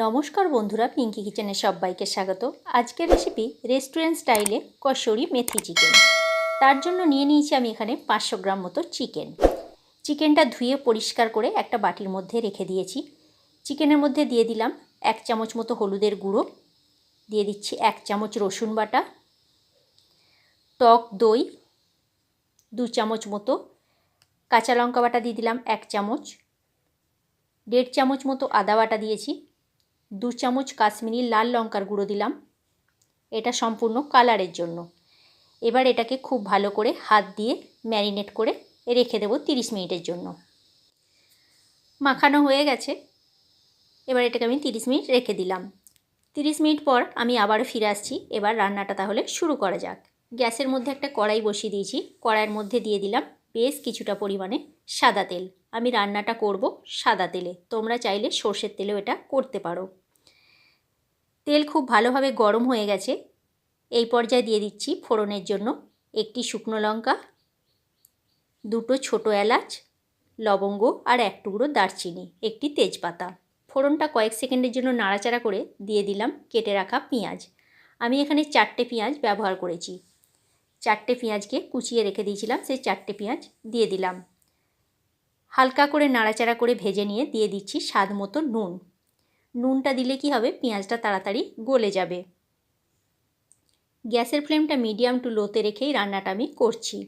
নমস্কার বন্ধুরা পিঙ্কি কিচেনে সবাইকে স্বাগত। আজকের রেসিপি রেস্টুরেন্ট স্টাইলে কসুরি মেথি চিকেন তার জন্য নিয়ে নিয়েছি আমি এখানে পাঁচশো গ্রাম মতো চিকেন চিকেনটা ধুয়ে পরিষ্কার করে একটা বাটির মধ্যে রেখে দিয়েছি। চিকেনের মধ্যে দিয়ে দিলাম এক চামচ মতো হলুদের গুঁড়ো। দিয়ে দিচ্ছি এক চামচ রসুন বাটা। টক দই, দু চামচ মতো কাঁচা লঙ্কা বাটা দিয়ে দিলাম এক চামচ। দেড় চামচ মতো আদা বাটা দিয়েছি। দু চামচ কাশ্মীরি লাল লঙ্কার গুঁড়ো দিলাম। এটা সম্পূর্ণ কালারের জন্য। এবার এটাকে খুব ভালো করে হাত দিয়ে ম্যারিনেট করে রেখে দেবো তিরিশ মিনিটের জন্য। মাখানো হয়ে গেছে। এবার এটাকে আমি তিরিশ মিনিট রেখে দিলাম। তিরিশ মিনিট পর আমি আবারও ফিরে আসছি। এবার রান্নাটা তাহলে শুরু করা যাক। গ্যাসের মধ্যে একটা কড়াই বসিয়ে দিয়েছি। কড়াইয়ের মধ্যে দিয়ে দিলাম বেশ কিছুটা পরিমাণে সাদা তেল। আমি রান্নাটা করব সাদা তেলে। তোমরা চাইলে সর্ষের তেলেও এটা করতে পারো। তেল খুব ভালোভাবে গরম হয়ে গেছে। এই পর্যায়ে দিয়ে দিচ্ছি ফোড়নের জন্য একটি শুকনো লঙ্কা, দুটো ছোটো এলাচ, লবঙ্গ আর এক টুকরো দারচিনি, একটি তেজপাতা। ফোড়নটা কয়েক সেকেন্ডের জন্য নাড়াচাড়া করে দিয়ে দিলাম কেটে রাখা পেঁয়াজ। আমি এখানে চারটে পেঁয়াজ ব্যবহার করেছি। চারটে পেঁয়াজকে কুচিয়ে রেখে দিয়েছিলাম, সেই চারটে পেঁয়াজ দিয়ে দিলাম। হালকা করে নাড়াচাড়া করে ভেজে নিয়ে দিয়ে দিচ্ছি স্বাদ মতো নুন। নুনটা দিলে কি হবে? পেঁয়াজটা তাড়াতাড়ি গলে যাবে। গ্যাসের ফ্লেমটা মিডিয়াম টু লোতে রেখেই রান্নাটা আমি করছি।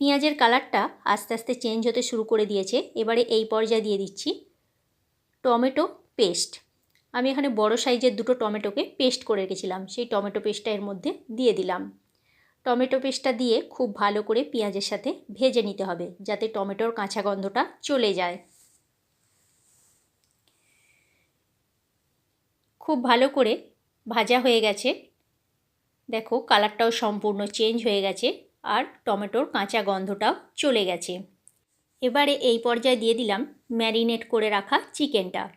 পেঁয়াজের কালারটা আস্তে আস্তে চেঞ্জ হতে শুরু করে দিয়েছে। এবারে এই পর্যায়ে দিয়ে দিচ্ছি টমেটো পেস্ট। আমি এখানে বড় সাইজের দুটো টমেটোকে পেস্ট করে রেখেছিলাম। সেই টমেটো পেস্টটা এর মধ্যে দিয়ে দিলাম। টমেটো পেস্টটা দিয়ে খুব ভালো করে পেঁয়াজের সাথে ভেজে নিতে হবে, যাতে টমেটোর কাঁচা গন্ধটা চলে যায়। খুব ভালো করে ভাজা হয়ে গেছে। দেখো কালারটাও সম্পূর্ণ চেঞ্জ হয়ে গেছে আর টমেটোর কাঁচা গন্ধটাও চলে গেছে। এবারে এই পর্যায়ে দিয়ে দিলাম ম্যারিনেট করে রাখা চিকেনটা।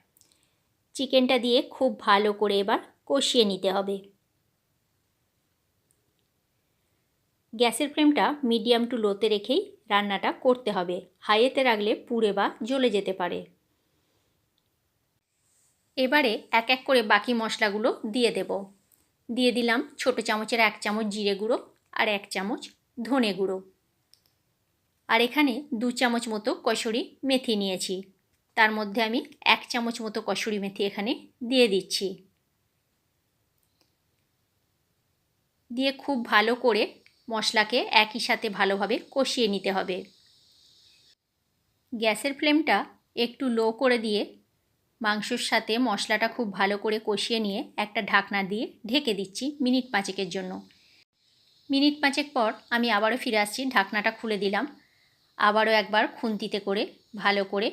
চিকেনটা দিয়ে খুব ভালো করে এবার কষিয়ে নিতে হবে। গ্যাসের ফ্লেমটা মিডিয়াম টু লোতে রেখেই রান্নাটা করতে হবে। হাইয়েতে রাখলে পুড়ে বা জ্বলে যেতে পারে। এবারে এক এক করে বাকি মশলাগুলো দিয়ে দেব। দিয়ে দিলাম ছোটো চামচের এক চামচ জিরে গুঁড়ো আর এক চামচ ধনে গুঁড়ো। আর এখানে দু চামচ মতো কসুরি মেথি নিয়েছি। তার মধ্যে আমি এক চামচ মতো কসুরি মেথি এখানে দিয়ে দিচ্ছি। দিয়ে খুব ভালো করে মশলাকে একই সাথে ভালোভাবে কষিয়ে নিতে হবে। গ্যাসের ফ্লেমটা একটু লো করে দিয়ে মাংসর সাথে মশলাটা খুব ভালো করে কষিয়ে নিয়ে একটা ঢাকনা দিয়ে ঢেকে দিচ্ছি মিনিট পাঁচেকের জন্য। মিনিট পাঁচেক পর আমি আবারও ফিরে আসছি, ঢাকনাটা খুলে দিলাম। আবারও একবার খুন্তিতে করে ভালো করে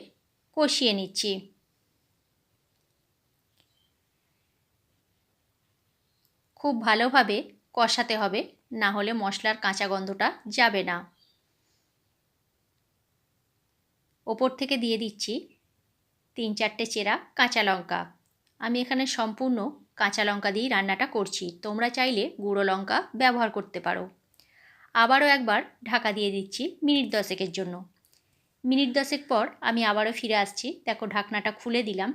কষিয়ে নিচ্ছি। খুব ভালোভাবে কষাতে হবে, না হলে মশলার কাঁচা গন্ধটা যাবে না। ওপর থেকে দিয়ে দিচ্ছি তিন চারটে চেরা কাঁচা লঙ্কা। আমি এখানে সম্পূর্ণ কাঁচা লঙ্কা দিয়েই রান্নাটা করছি। তোমরা চাইলে গুঁড়ো লঙ্কা ব্যবহার করতে পারো। আবারও একবার ঢাকা দিয়ে দিচ্ছি মিনিট দশেকের জন্য। মিনিট দশেক পর আমি আবারও ফিরে আসছি। দেখো ঢাকনাটা খুলে দিলাম।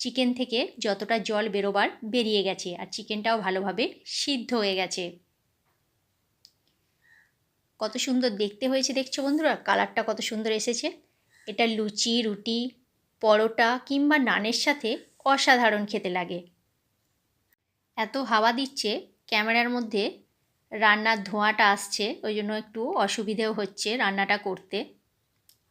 চিকেন থেকে যতটা জল বেরোবার বেরিয়ে গেছে আর চিকেনটাও ভালোভাবে সিদ্ধ হয়ে গেছে। কত সুন্দর দেখতে হয়েছে, দেখছ বন্ধুরা? কালারটা কত সুন্দর এসেছে। এটা লুচি, রুটি পরোটা কিংবা নানের সাথে অসাধারণ খেতে লাগে। এত হাওয়া দিচ্ছে, ক্যামেরার মধ্যে রান্নার ধোঁয়াটা আসছে, ওই জন্য একটু অসুবিধেও হচ্ছে রান্নাটা করতে।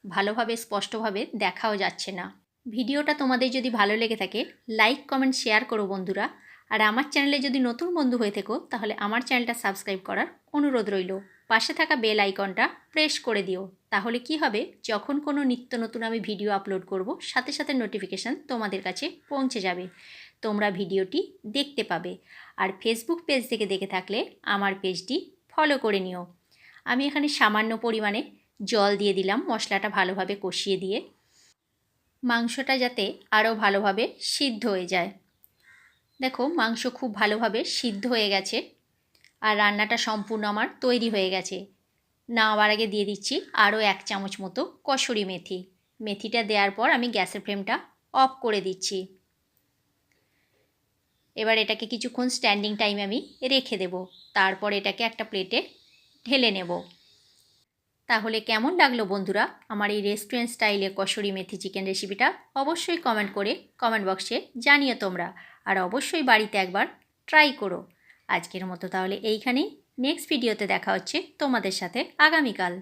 ভালোভাবে, স্পষ্টভাবে দেখাও যাচ্ছে না। ভিডিওটা তোমাদের যদি ভালো লেগে থাকে, লাইক, কমেন্ট, শেয়ার করো বন্ধুরা। আর আমার চ্যানেলে যদি নতুন বন্ধু হয়ে থেকো, তাহলে আমার চ্যানেলটা সাবস্ক্রাইব করার অনুরোধ রইল। পাশে থাকা বেল আইকনটা প্রেস করে দিও। তাহলে কি হবে? যখন কোনো নিত্য নতুন আমি ভিডিও আপলোড করব, সাথে সাথে নোটিফিকেশান তোমাদের কাছে পৌঁছে যাবে। তোমরা ভিডিওটি দেখতে পাবে। আর ফেসবুক পেজ থেকে দেখে থাকলে আমার পেজটি ফলো করে নিও। আমি এখানে সামান্য পরিমাণে জল দিয়ে দিলাম, মশলাটা ভালোভাবে কষিয়ে দিয়ে। মাংসটা যাতে আরও ভালোভাবে সিদ্ধ হয়ে যায়। দেখো, মাংস খুব ভালোভাবে সিদ্ধ হয়ে গেছে। আর রান্নাটা সম্পূর্ণ আমার তৈরি হয়ে গেছে। নামাবার আগে দিয়ে দিচ্ছি আরও এক চামচ মতো কসুরি মেথি। মেথিটা দেওয়ার পর আমি গ্যাসের ফ্লেমটা অফ করে দিচ্ছি। এবার এটাকে কিছুক্ষণ স্ট্যান্ডিং টাইমে আমি রেখে দেব। তারপর এটাকে একটা প্লেটে ঢেলে নেব। তাহলে কেমন লাগল বন্ধুরা আমার এই রেস্টুরেন্ট স্টাইলে কসুরি মেথি চিকেন রেসিপিটা? অবশ্যই কমেন্ট করে কমেন্ট বক্সে জানিও তোমরা। আর অবশ্যই বাড়িতে একবার ট্রাই করো। আজকের মতো তাহলে এইখানেই। নেক্সট ভিডিওতে দেখা হচ্ছে তোমাদের সাথে আগামীকাল।